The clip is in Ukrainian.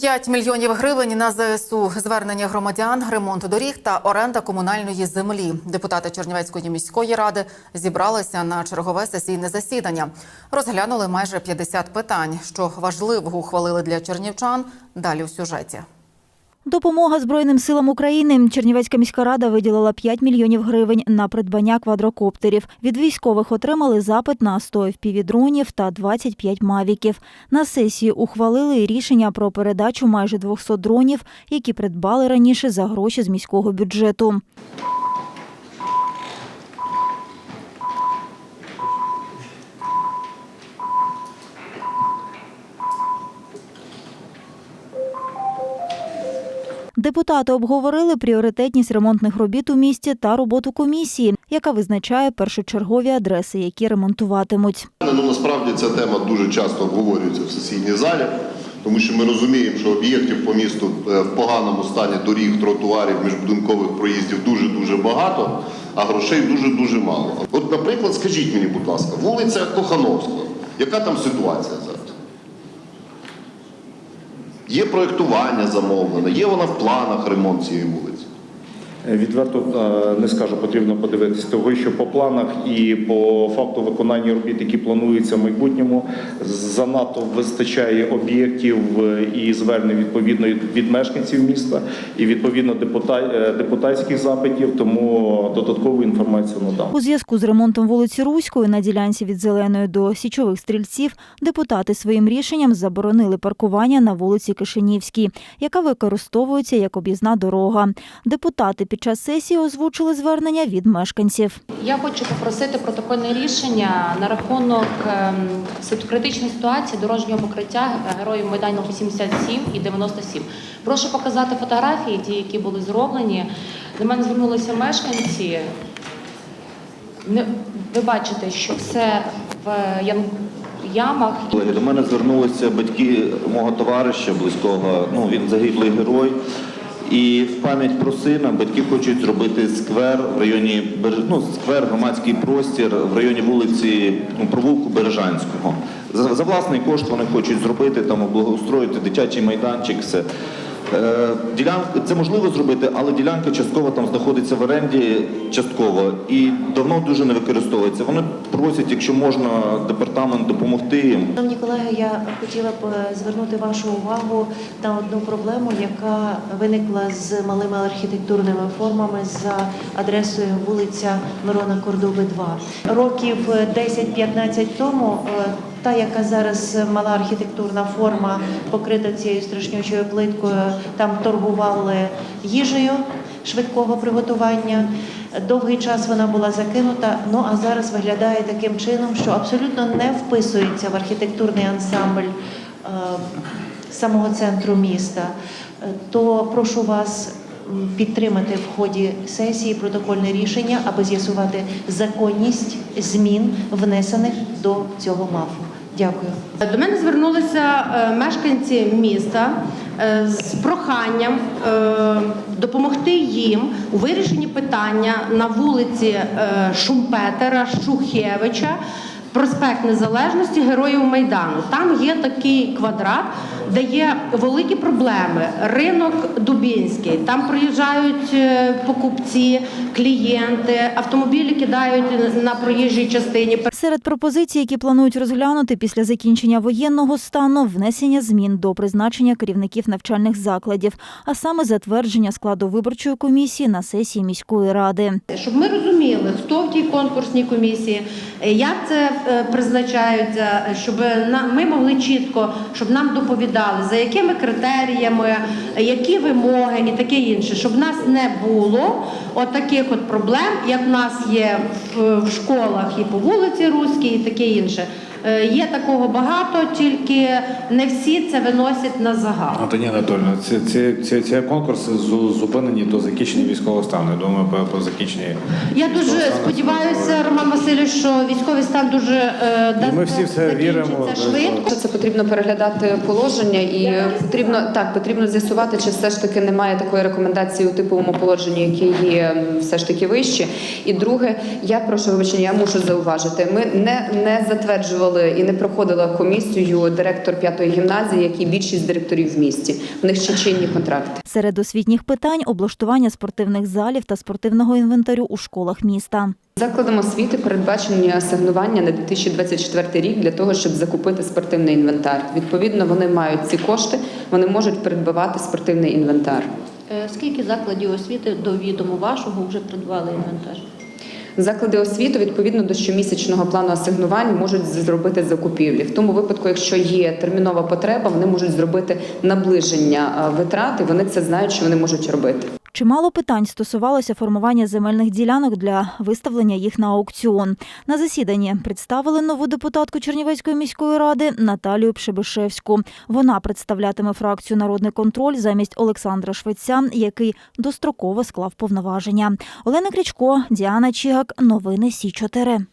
5 мільйонів гривень на ЗСУ, звернення громадян, ремонт доріг та оренда комунальної землі. Депутати Чернівецької міської ради зібралися на чергове сесійне засідання. Розглянули майже 50 питань, що важливого ухвалили для чернівчан. Далі у сюжеті. Допомога Збройним силам України. Чернівецька міська рада виділила 5 мільйонів гривень на придбання квадрокоптерів. Від військових отримали запит на 100 FPV-дронів та 25 мавіків. На сесії ухвалили рішення про передачу майже 200 дронів, які придбали раніше за гроші з міського бюджету. Депутати обговорили пріоритетність ремонтних робіт у місті та роботу комісії, яка визначає першочергові адреси, які ремонтуватимуть. Ну насправді ця тема дуже часто обговорюється в сесійній залі, тому що ми розуміємо, що об'єктів по місту е, в поганому стані доріг, тротуарів, міжбудинкових проїздів дуже дуже багато, а грошей дуже дуже мало. От, наприклад, скажіть мені, будь ласка, вулиця Кохановського, яка там ситуація зараз? Є проєктування замовлене, є вона в планах ремонт цієї вулиці. Відверто е, не скажу, потрібно подивитись того, що по планах і по факту виконання робіт, які плануються в майбутньому, занадто вистачає об'єктів е, і звернень відповідно від мешканців міста і відповідно депутат- е, депутатських запитів. Тому додаткову інформацію надам. У зв'язку з ремонтом вулиці Руської на ділянці від Зеленої до Січових стрільців депутати своїм рішенням заборонили паркування на вулиці Кишинівській, яка використовується як об'їзна дорога. Депутати під час сесії озвучили звернення від мешканців. Я хочу попросити протокольне рішення на рахунок ем, критичної ситуації дорожнього покриття героїв Майдану 87 і 97. Прошу показати фотографії, ті, які були зроблені. До мене звернулися мешканці. Ви бачите, що все в ян- ямах. До мене звернулися батьки мого товариша близького. Ну він загиблий герой. І в пам'ять про сина батьки хочуть зробити сквер в районі ну, сквер, громадський простір в районі вулиці ну, провулку Бережанського. За, за власний кошт вони хочуть зробити там облагоустроїти дитячий майданчик. Все. Е, Ділянка це можливо зробити, але ділянка частково там знаходиться в оренді, частково і давно дуже не використовується. Вони просять, якщо можна, департамент допомогти їм. Шановні колеги, я хотіла б е, звернути вашу увагу на одну проблему, яка виникла з малими архітектурними формами за адресою вулиця Мирона Кордоби, 2. Років е, 10-15 тому е, та, яка зараз мала архітектурна форма, покрита цією страшнючою плиткою, там торгували їжею швидкого приготування. Довгий час вона була закинута, ну а зараз виглядає таким чином, що абсолютно не вписується в архітектурний ансамбль е, самого центру міста. То прошу вас підтримати в ході сесії протокольне рішення, аби з'ясувати законність змін, внесених до цього МАФу. Дякую. До мене звернулися е, мешканці міста е, з проханням е, допомогти їм у вирішенні питання на вулиці Шумпетера, Шухевича, проспект Незалежності Героїв Майдану. Там є такий квадрат, де є великі проблеми. Ринок Дубінський. Там приїжджають е, покупці, клієнти, автомобілі кидають на проїжджій частині. Серед пропозицій, які планують розглянути після закінчення воєнного стану, внесення змін до призначення керівників навчальних закладів, а саме затвердження складу виборчої комісії на сесії міської ради. Щоб ми розуміли, хто в тій конкурсній комісії, е, як це е, призначається, е, щоб ми могли чітко, щоб нам доповідали, за якими критеріями, які вимоги і таке інше, щоб в нас не було от от проблем, як в нас є в школах і по вулиці Руській, і таке інше. Е, Є такого багато, тільки не всі це виносять на загал. Антоніна Анатольовна, ці, ці, ці, ці конкурси зупинені до закінчення військового стану. Я думаю, по, по закінченні. Я дуже стану сподіваюся, Роман Васильович, що військовий стан дуже е, дасть ми всі в це закінчиться віримо. швидко. Це потрібно переглядати положення і потрібно так потрібно з'ясувати, чи все ж таки немає такої рекомендації у типовому положенні, які є все ж таки вищі. І друге, я прошу вибачення, я мушу зауважити. Ми не, не затверджували запрошували і не проходила комісію директор п'ятої гімназії, як і більшість директорів в місті. В них ще чинні контракти. Серед освітніх питань облаштування спортивних залів та спортивного інвентарю у школах міста. Закладом освіти передбачені асигнування на 2024 рік для того, щоб закупити спортивний інвентар. Відповідно, вони мають ці кошти, вони можуть придбавати спортивний інвентар. Е, Скільки закладів освіти до відому вашого вже придбали інвентар? Заклади освіти відповідно до щомісячного плану асигнувань можуть зробити закупівлі. В тому випадку, якщо є термінова потреба, вони можуть зробити наближення е, витрат, і вони це знають, що вони можуть робити. Чимало питань стосувалося формування земельних ділянок для виставлення їх на аукціон. На засіданні представили нову депутатку Чернівецької міської ради Наталію Пшебишевську. Вона представлятиме фракцію Народний контроль замість Олександра Швеця, який достроково склав повноваження. Олена Крічко, Діана Чігак. Новини Сі 4